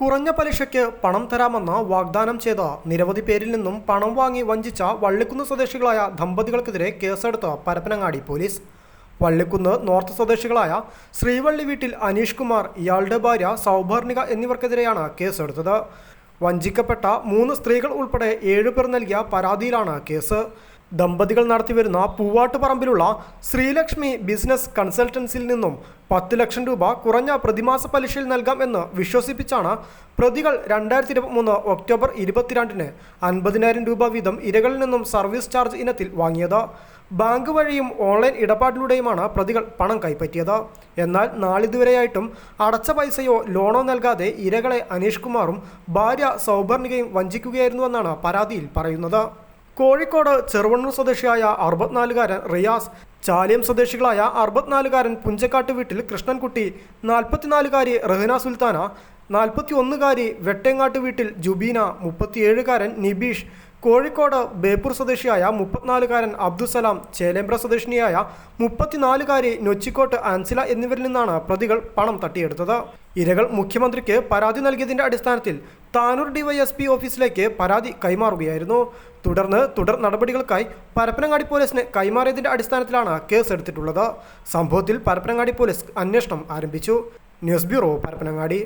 കുറഞ്ഞ പലിശയ്ക്ക് പണം തരാമെന്ന് വാഗ്ദാനം ചെയ്ത നിരവധി പേരിൽ നിന്നും പണം വാങ്ങി വഞ്ചിച്ച വള്ളിക്കുന്ന് സ്വദേശികളായ ദമ്പതികൾക്കെതിരെ കേസെടുത്ത് പരപ്പനങ്ങാടി പോലീസ്. വള്ളിക്കുന്ന് നോർത്ത് സ്വദേശികളായ ശ്രീവള്ളി വീട്ടിൽ അനീഷ് കുമാർ ഇയാളുടെ ഭാര്യ സൗഭർണിക എന്നിവർക്കെതിരെയാണ് കേസെടുത്തത്. വഞ്ചിക്കപ്പെട്ട മൂന്ന് സ്ത്രീകൾ ഉൾപ്പെടെ ഏഴുപേർ നൽകിയ പരാതിയിലാണ് കേസ്. ദമ്പതികൾ നടത്തിവരുന്ന പൂവാട്ടുപറമ്പിലുള്ള ശ്രീലക്ഷ്മി ബിസിനസ് കൺസൾട്ടൻസിയിൽ നിന്നും പത്ത് ലക്ഷം രൂപ കുറഞ്ഞ പ്രതിമാസ പലിശയിൽ നൽകാം എന്ന് വിശ്വസിപ്പിച്ചാണ് പ്രതികൾ രണ്ടായിരത്തി ഇരുപത്തിമൂന്ന് ഒക്ടോബർ ഇരുപത്തിരണ്ടിന് അൻപതിനായിരം രൂപ വീതം ഇരകളിൽ നിന്നും സർവീസ് ചാർജ് ഇനത്തിൽ വാങ്ങിയത്. ബാങ്ക് വഴിയും ഓൺലൈൻ ഇടപാടിലൂടെയുമാണ് പ്രതികൾ പണം കൈപ്പറ്റിയത്. എന്നാൽ നാളിതുവരെയായിട്ടും അടച്ച പൈസയോ ലോണോ നൽകാതെ ഇരകളെ അനീഷ് കുമാറും ഭാര്യ സൗഭർണികയും വഞ്ചിക്കുകയായിരുന്നുവെന്നാണ് പരാതിയിൽ പറയുന്നത്. കോഴിക്കോട് ചെറുവണ്ണൂർ സ്വദേശിയായ അറുപത്തിനാലുകാരൻ റിയാസ് ചാലിയം സ്വദേശികളായ അറുപത്തിനാലുകാരൻ പുഞ്ചക്കാട്ട് വീട്ടിൽ കൃഷ്ണൻകുട്ടി നാൽപ്പത്തിനാലുകാരി റഹ്ന സുൽത്താന നാൽപ്പത്തി ഒന്നുകാരി വെട്ടേങ്ങാട്ട് വീട്ടിൽ ജുബീന മുപ്പത്തിയേഴുകാരൻ നിബീഷ് കോഴിക്കോട് ബേപ്പൂർ സ്വദേശിയായ മുപ്പത്തിനാലുകാരൻ അബ്ദുസലാം ചേലേമ്പ്ര സ്വദേശിനിയായ മുപ്പത്തിനാലുകാരി നൊച്ചിക്കോട്ട് ആൻസില എന്നിവരിൽ നിന്നാണ് പ്രതികൾ പണം തട്ടിയെടുത്തത്. ഇരകൾ മുഖ്യമന്ത്രിക്ക് പരാതി നൽകിയതിന്റെ അടിസ്ഥാനത്തിൽ താനൂർ ഡിവൈഎസ്പി ഓഫീസിലേക്ക് പരാതി കൈമാറുകയായിരുന്നു. തുടർന്ന് തുടർ നടപടികൾക്കായി പരപ്പനങ്ങാടി പോലീസിന് കൈമാറിയതിന്റെ അടിസ്ഥാനത്തിലാണ് കേസ് എടുത്തിട്ടുള്ളത് സംഭവത്തിൽ പരപ്പനങ്ങാടി പോലീസ് അന്വേഷണം ആരംഭിച്ചു. News bureau Parappanangadi.